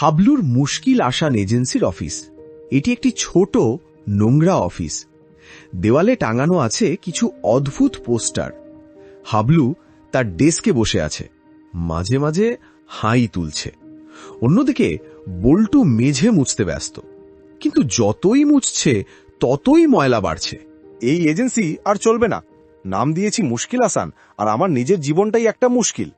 হাবলুর মুশকিল আসান এজেন্সির অফিস। এটি একটি ছোট, নোংরা অফিস। দেওয়ালে টাঙানো আছে কিছু অদ্ভুত পোস্টার। হাবলু তার ডেস্কে বসে আছে। মাঝে মাঝে হাই তুলছে। অন্যদিকে বল্টু মেঝে মুছতে ব্যস্ত। কিন্তু যতই মুছছে, ততই ময়লা বাড়ছে। এই এজেন্সি আর চলবে না। নাম দিয়েছি মুশকিল আসান আর আমার নিজের জীবনটাই একটা মুশকিল।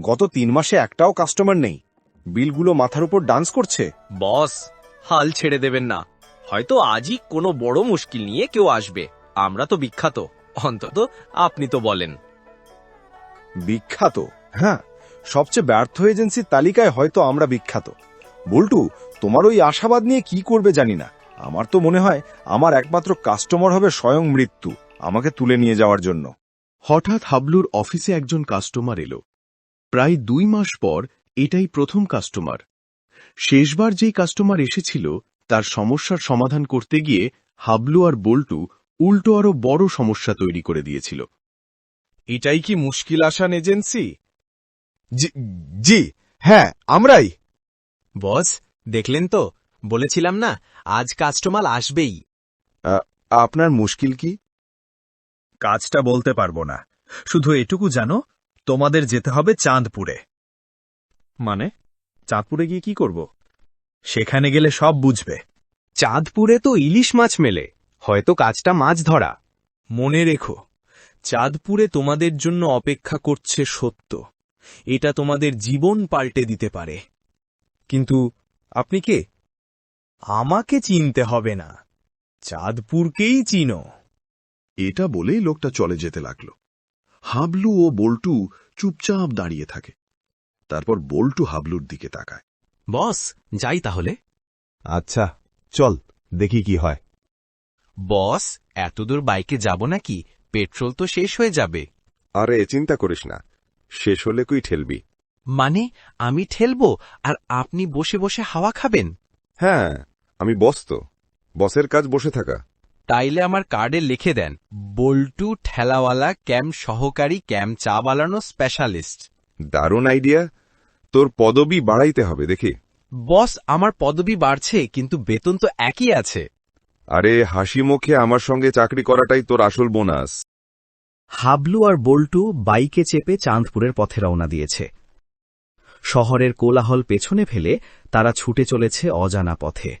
গত তিন মাসে একটাও কাস্টমার নেই। বিলগুলো মাথার উপর ডান্স করছে? বস হাল ছেড়ে দেবেন না। হয়তো আজই কোনো বড় মুশকিল নিয়ে কেউ আসবে। আমরা তো বিখ্যাত। অন্তত আপনি তো বলেন। বিখ্যাত? হ্যাঁ সবচেয়ে ব্যর্থ এজেন্সির তালিকায় হয়তো আমরা বিখ্যাত। বল্টু তোমার ওই আশাবাদ নিয়ে কি করবে জানি না। আমার তো মনে হয় আমার একমাত্র কাস্টমার হবে স্বয়ং মৃত্যু আমাকে তুলে নিয়ে যাওয়ার জন্য। হঠাৎ হাবলুর অফিসে একজন কাস্টমার এলো। প্রায় দুই মাস পর এটাই প্রথম কাস্টমার শেষবার যেই কাস্টমার এসেছিল তার সমস্যার সমাধান করতে গিয়ে হাবলু আর বল্টু উল্টো আরও বড় সমস্যা তৈরি করে দিয়েছিল। এটাই কি মুশকিল আসান এজেন্সি? জি হ্যাঁ আমরাই। বস দেখলেন তো? বলেছিলাম না আজ কাস্টমার আসবেই। আপনার মুশকিল কি? কাজটা বলতে পারব না। শুধু এটুকু জানো তোমাদের যেতে হবে চাঁদপুরে। মানে? চাঁদপুরে গিয়ে কি করব? সেখানে গেলে সব বুঝবে। চাঁদপুরে তো ইলিশ মাছ মেলে, হয়তো কাজটা মাছ ধরা। মনে রেখো, চাঁদপুরে তোমাদের জন্য অপেক্ষা করছে সত্য। এটা তোমাদের জীবন পাল্টে দিতে পারে। কিন্তু আপনি কে? আমাকে চিনতে হবে না। চাঁদপুরকেই চিনো। এটা বলেই লোকটা চলে যেতে লাগল। হাবলু ও বল্টু চুপচাপ দাঁড়িয়ে থাকে। তারপর বল্টু হাবলুর দিকে তাকায়। বস যাই তাহলে। আচ্ছা চল দেখি কি হয়। বস এতদূর বাইকে যাব নাকি? পেট্রোল তো শেষ হয়ে যাবে। আরে চিন্তা করিস না। শেষ হলে কুই ঠেলবি। মানে আমি ঠেলবো আর আপনি বসে বসে হাওয়া খাবেন? হ্যাঁ আমি বস তো। বসের কাজ বসে থাকা। তাইলে আমার কার্ডে লিখে দেন বল্টু ঠেলাওয়ালা ক্যাম্প সহকারী ক্যাম্প চা বানানো স্পেশালিস্ট। দারুণ আইডিয়া। তোর পদবি বাড়াইতে হবে দেখি। বস আমার পদবি বাড়ছে কিন্তু বেতন তো একই আছে। আরে হাসি মুখে আমার সঙ্গে চাকরি করাটাই তোর আসল বোনাস। হাবলু আর বল্টু বাইকে চেপে চাঁদপুরের পথে রওনা দিয়েছে। শহরের কোলাহল পেছনে ফেলে তারা ছুটে চলেছে অজানা পথে।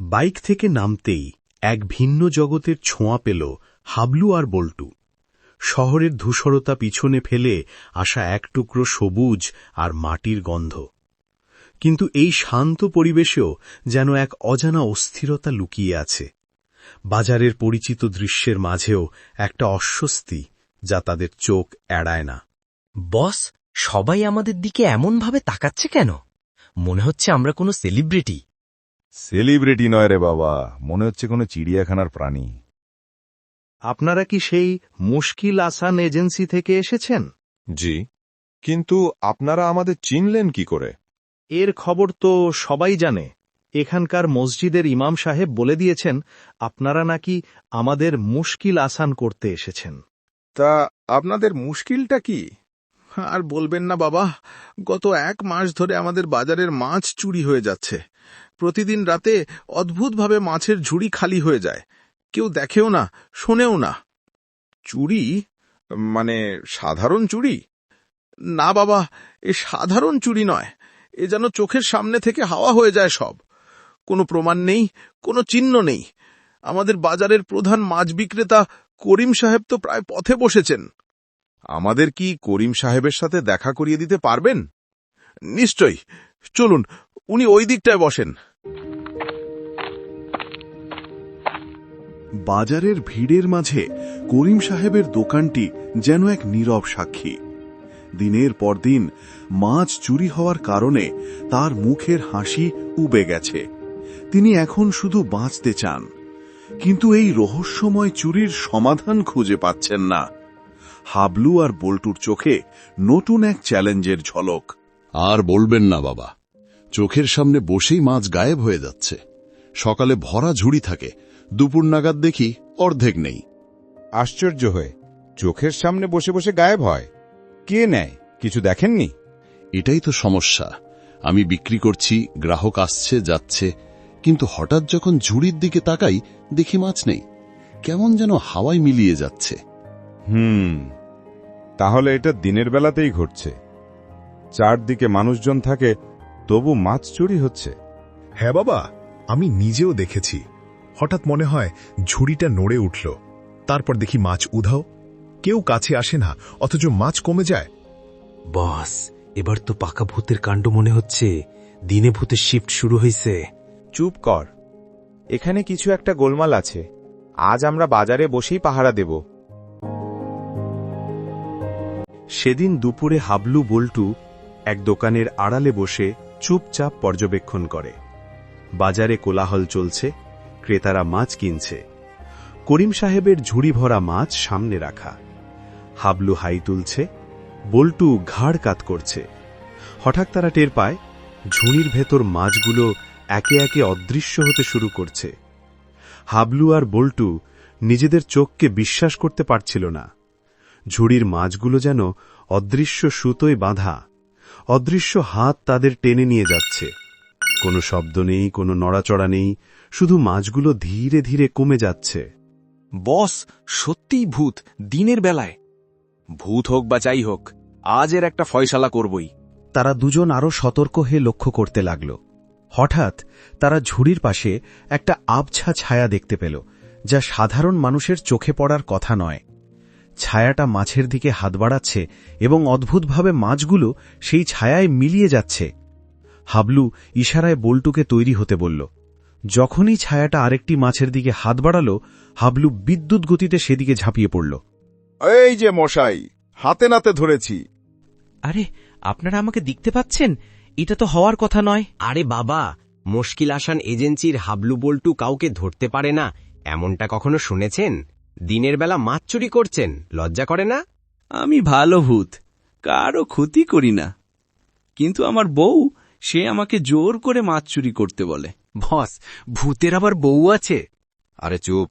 বাইক থেকে নামতেই এক ভিন্ন জগতের ছোঁয়া পেল হাবলু আর বল্টু। শহরের ধূসরতা পিছনে ফেলে আসা এক টুকরো সবুজ আর মাটির গন্ধ। কিন্তু এই শান্ত পরিবেশেও যেন এক অজানা অস্থিরতা লুকিয়ে আছে। বাজারের পরিচিত দৃশ্যের মাঝেও একটা অস্বস্তি যা তাদের চোখ এড়ায় না। বস সবাই আমাদের দিকে এমনভাবে তাকাচ্ছে কেন? মনে হচ্ছে আমরা কোনো সেলিব্রিটি। সেলিব্রিটি নয় রে বাবা মনে হচ্ছে কোনো চিড়িয়াখানার প্রাণী। আপনারা কি সেই মুশকিল আসান এজেন্সি থেকে এসেছেন? জি কিন্তু আপনারা আমাদের চিনলেন কি করে? এর খবর তো সবাই জানে। এখানকার মসজিদের ইমাম সাহেব বলে দিয়েছেন আপনারা নাকি আমাদের মুশকিল আসান করতে এসেছেন। তা আপনাদের মুশকিলটা কি? আর বলবেন না বাবা গত এক মাস ধরে আমাদের বাজারের মাছ চুরি হয়ে যাচ্ছে। প্রতিদিন রাতে অদ্ভুতভাবে মাছের ঝুড়ি খালি হয়ে যায়। কেউ দেখেও না, শোনেও না। চুরি? মানে সাধারণ চুরি? না বাবা, এ সাধারণ চুরি নয়। এ যেন চোখের সামনে থেকে হাওয়া হয়ে যায় সব। কোনো প্রমাণ নেই, কোনো চিহ্ন নেই। আমাদের বাজারের প্রধান মাছ বিক্রেতা করিম সাহেব তো প্রায় পথে বসেছেন। আমাদের কি করিম সাহেবের সাথে দেখা করিয়ে দিতে পারবেন? নিশ্চয়ই। চলুন, উনি ওই দিকটায় বসেন। বাজারের ভিড়ের মাঝে করিম সাহেবের দোকানটি যেন এক নীরব সাক্ষী। দিনের পর দিন মাছ চুরি হওয়ার কারণে তার মুখের হাসি উবে গেছে। তিনি এখন শুধু বাঁচতে চান, কিন্তু এই রহস্যময় চুরির সমাধান খুঁজে পাচ্ছেন না। হাবলু আর বল্টুর চোখে নতুন এক চ্যালেঞ্জের ঝলক। আর বলবেন না বাবা, চোখের সামনে বসেই মাছ গায়েব হয়ে যাচ্ছে। সকালে ভরা ঝুড়ি থাকে দুপুর নাগাদ দেখি অর্ধেক নেই। আশ্চর্য হয়ে চোখের সামনে বসে বসে গায়েব হয়। কে নেয়? কিছু দেখেননি? এটাই তো সমস্যা। আমি বিক্রি করছি গ্রাহক আসছে যাচ্ছে। কিন্তু হঠাৎ যখন ঝুড়ির দিকে তাকাই দেখি মাছ নেই। কেমন যেন হাওয়ায় মিলিয়ে যাচ্ছে। হুম তাহলে এটা দিনের বেলাতেই ঘটছে। চারদিকে মানুষজন থাকে তবু মাছ চুরি হচ্ছে। হ্যাঁ বাবা আমি নিজেও দেখেছি। হঠাৎ মনে হয় ঝুড়িটা নড়ে উঠল। তারপর দেখি মাছ উধাও। কেউ কাছে আসে না অথচ মাছ কমে যায়। বস এবার তো পাকা ভূতের কাণ্ড মনে হচ্ছে। দিনে ভূতের শিফট শুরু হয়েছে চুপ কর। এখানে কিছু একটা গোলমাল আছে। আজ আমরা বাজারে বসেই পাহারা দেব। সেদিন দুপুরে হাবলু বল্টু এক দোকানের আড়ালে বসে চুপচাপ পর্যবেক্ষণ করে। বাজারে কোলাহল চলছে। ক্রেতারা মাছ কিনছে। করিম সাহেবের ঝুড়ি ভরা মাছ সামনে রাখা। হাবলু হাই তুলছে, বল্টু ঘাড় কাত করছে। হঠাৎ তারা টের পায়, ঝুড়ির ভেতর মাছগুলো একে একে অদৃশ্য হতে শুরু করছে। হাবলু আর বল্টু নিজেদের চোখকে বিশ্বাস করতে পারছিল না। ঝুড়ির মাছগুলো যেন অদৃশ্য সুতোয় বাঁধা, অদৃশ্য হাত তাদের টেনে নিয়ে যাচ্ছে। কোনো শব্দ নেই কোনো নড়াচড়া নেই শুধু মাছগুলো ধীরে ধীরে কমে যাচ্ছে। বস সত্যিই ভূত দিনের বেলায়। ভূত হোক বা যাই হোক আজ এর একটা ফয়সালা করবই। তারা দুজন আরও সতর্ক হয়ে লক্ষ্য করতে লাগল। হঠাৎ তারা ঝুড়ির পাশে একটা আবছা ছায়া দেখতে পেল যা সাধারণ মানুষের চোখে পড়ার কথা নয়। ছায়াটা মাছের দিকে হাত বাড়াচ্ছে এবং অদ্ভুতভাবে মাছগুলো সেই ছায়ায় মিলিয়ে যাচ্ছে। হাবলু ইশারায় বল্টুকে তৈরি হতে বলল। যখনই ছায়াটা আরেকটি মাছের দিকে হাত বাড়াল হাবলু বিদ্যুৎ গতিতে সেদিকে ঝাঁপিয়ে পড়ল। এই যে মশাই হাতে নাতে ধরেছি। আরে আপনারা আমাকে দেখতে পাচ্ছেন? এটা তো হওয়ার কথা নয়। আরে বাবা মুশকিল আসান এজেন্সির হাবলু বল্টু কাউকে ধরতে পারে না। এমনটা কখনো শুনেছেন? দিনের বেলা মাছ চুরি করছেন লজ্জা করে না? আমি ভালো ভূত কারও ক্ষতি করি না। কিন্তু আমার বউ সে আমাকে জোর করে মাছ চুরি করতে বলে। বস ভূতের আবার বউ আছে? আরে চুপ।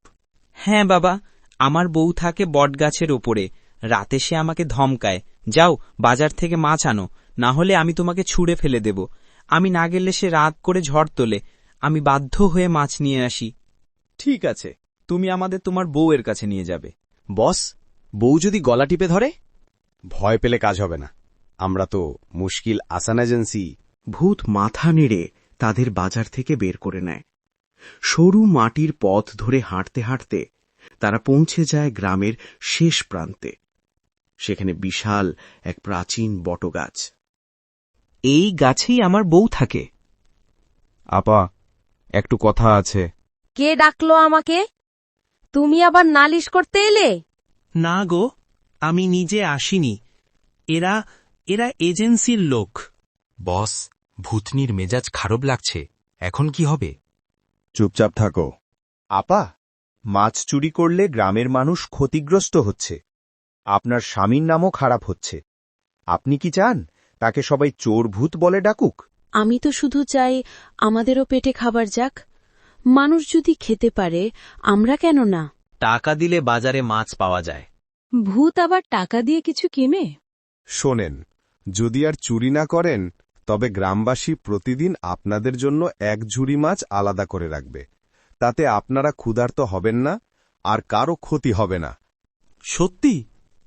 হ্যাঁ বাবা আমার বউ থাকে বটগাছের ওপরে। রাতে সে আমাকে ধমকায় যাও বাজার থেকে মাছ আনো না হলে আমি তোমাকে ছুঁড়ে ফেলে দেব। আমি না গেলে সে রাত করে ঝড় তোলে। আমি বাধ্য হয়ে মাছ নিয়ে আসি। ঠিক আছে তুমি আমাদের তোমার বউয়ের কাছে নিয়ে যাবে। বস বউ যদি গলা টিপে ধরে? ভয় পেলে কাজ হবে না। আমরা তো মুশকিল আসান এজেন্সি ভূত মাথা নেড়ে তাদের বাজার থেকে বের করে নেয়। সরু মাটির পথ ধরে হাঁটতে হাঁটতে তারা পৌঁছে যায় গ্রামের শেষ প্রান্তে। সেখানে বিশাল এক প্রাচীন বটগাছ। এই গাছেই আমার বউ থাকে। আপা একটু কথা আছে। কে ডাকলো আমাকে? তুমি আবার নালিশ করতে এলে? না গো আমি নিজে আসিনি। এরা এরা এজেন্সির লোক। বস ভূতনির মেজাজ খারাপ লাগছে এখন কি হবে? চুপচাপ থাকো। আপা মাছ চুরি করলে গ্রামের মানুষ ক্ষতিগ্রস্ত হচ্ছে। আপনার স্বামীর নামও খারাপ হচ্ছে। আপনি কি চান তাকে সবাই চোর ভূত বলে ডাকুক? আমি তো শুধু চাই আমাদেরও পেটে খাবার যাক। মানুষ যদি খেতে পারে আমরা কেন না? টাকা দিলে বাজারে মাছ পাওয়া যায়। ভূত আবার টাকা দিয়ে কিছু কিনে? শোনেন যদি আর চুরি না করেন তবে গ্রামবাসী প্রতিদিন আপনাদের জন্য এক ঝুড়ি মাছ আলাদা করে রাখবে। তাতে আপনারা ক্ষুধার্ত হবেন না আর কারও ক্ষতি হবে না। সত্যি?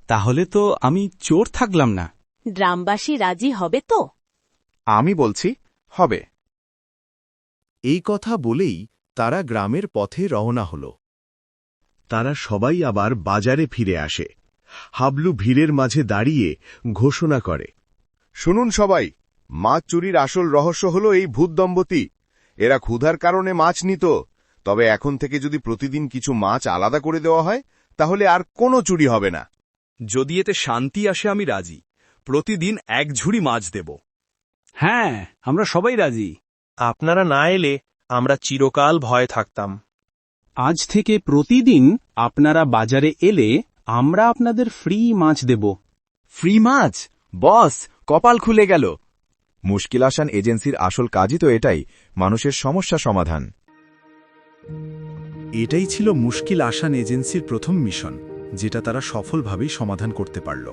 তাহলে তো আমি চোর থাকলাম না। গ্রামবাসী রাজি হবে তো? আমি বলছি হবে। এই কথা বলেই তারা গ্রামের পথে রওনা হল। তারা সবাই আবার বাজারে ফিরে আসে। হাবলু ভিড়ের মাঝে দাঁড়িয়ে ঘোষণা করে শুনুন সবাই মাছ চুরির আসল রহস্য হল এই ভূত দম্পতি। এরা ক্ষুধার কারণে মাছ নিত। তবে এখন থেকে যদি প্রতিদিন কিছু মাছ আলাদা করে দেওয়া হয় তাহলে আর কোনো চুরি হবে না। যদি এতে শান্তি আসে আমি রাজি। প্রতিদিন এক ঝুড়ি মাছ দেব। হ্যাঁ আমরা সবাই রাজি। আপনারা না এলে আমরা চিরকাল ভয় থাকতাম। আজ থেকে প্রতিদিন আপনারা বাজারে এলে আমরা আপনাদের ফ্রি মাছ দেব। ফ্রি মাছ? বস কপাল খুলে গেল। মুশকিল আসান এজেন্সির আসল কাজই তো এটাই, মানুষের সমস্যা সমাধান। এটাই ছিল মুশকিল আসান এজেন্সির প্রথম মিশন, যেটা তারা সফলভাবেই সমাধান করতে পারল।